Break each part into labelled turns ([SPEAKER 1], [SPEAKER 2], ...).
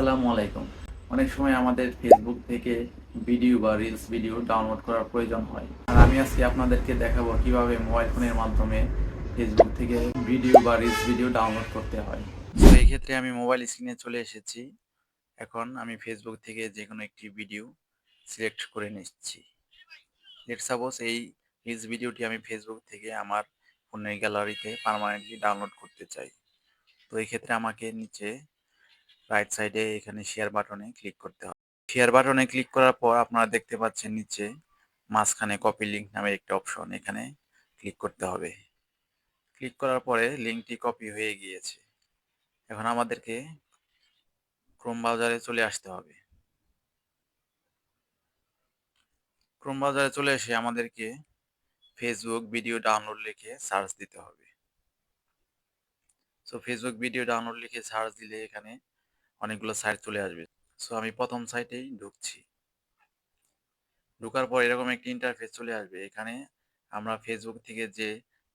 [SPEAKER 1] আসসালামু আলাইকুম। অনেক সময় আমাদের ফেসবুক থেকে ভিডিও বা রিলস ভিডিও ডাউনলোড করার প্রয়োজন হয়। আর আমি আজকে আপনাদেরকে দেখাবো কীভাবে মোবাইল ফোনের মাধ্যমে ফেসবুক থেকে ভিডিও বা রিলস ভিডিও ডাউনলোড করতে হয়। তো এই ক্ষেত্রে আমি মোবাইল স্ক্রিনে চলে এসেছি। এখন আমি ফেসবুক থেকে যে কোনো একটি ভিডিও সিলেক্ট করে নিচ্ছি। লেট সাপোজ এই রিলস ভিডিওটি আমি ফেসবুক থেকে আমার ফোনের গ্যালারিতে পার্মানেন্টলি ডাউনলোড করতে চাই। তো এই ক্ষেত্রে আমাকে নিচে রাইট সাইডে এখানে শেয়ার বাটনে ক্লিক করতে হবে। শেয়ার বাটনে ক্লিক করার পর আপনারা দেখতে পাচ্ছেন নিচে মাঝখানে কপি লিঙ্ক নামের একটা অপশন এখানে ক্লিক করতে হবে। ক্লিক করার পরে লিঙ্কটি কপি হয়ে গিয়েছে। এখন আমাদেরকে ক্রোম ব্রাউজারে চলে আসতে হবে। ক্রোম ব্রাউজারে চলে এসে আমাদেরকে ফেসবুক ভিডিও ডাউনলোড লিখে সার্চ দিতে হবে। সো ফেসবুক ভিডিও ডাউনলোড লিখে সার্চ দিলে এখানে অনেকগুলো সাইট চলে আসবে। সো আমি প্রথম সাইটেই ঢুকছি। ঢোকার পর এরকম একটি ইন্টারফেস চলে আসবে। এখানে আমরা ফেসবুক থেকে যে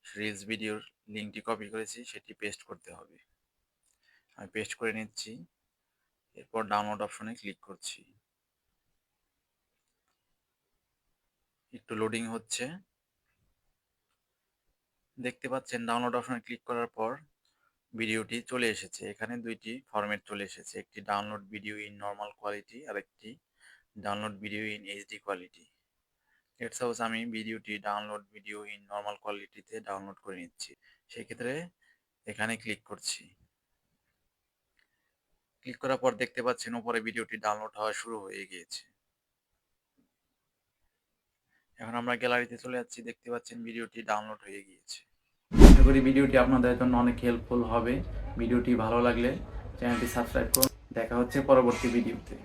[SPEAKER 1] রিলস ভিডিওর লিঙ্কটি কপি করেছি, সেটি পেস্ট করতে হবে। আমি পেস্ট করে নিচ্ছি। এরপর ডাউনলোড অপশনে ক্লিক করছি। একটু লোডিং হচ্ছে। দেখতে পাচ্ছেন ডাউনলোড অপশনে ক্লিক করার পর ভিডিওটি চলে এসেছে। এখানে দুইটি ফরম্যাট চলে এসেছে। একটি download video in normal quality আর একটি download video in HD quality let suppose আমি ভিডিওটি ডাউনলোড ভিডিও ইন নর্মাল কোয়ালিটিতে ডাউনলোড করে নিচ্ছি। সেক্ষেত্রে এখানে ক্লিক করছি। ক্লিক করার পর দেখতে পাচ্ছেন উপরে ভিডিওটি ডাউনলোড হওয়া শুরু হয়ে গিয়েছে। এখন আমরা গ্যালারিতে চলে যাচ্ছি। দেখতে পাচ্ছেন ভিডিওটি ডাউনলোড হয়ে গিয়েছে। করি ভিডিওটি, আপনাদের জন্য অনেক হেল্পফুল হবে। ভিডিওটি ভালো লাগলে চ্যানেলটি সাবস্ক্রাইব করুন। দেখা হচ্ছে পরবর্তী ভিডিওতে।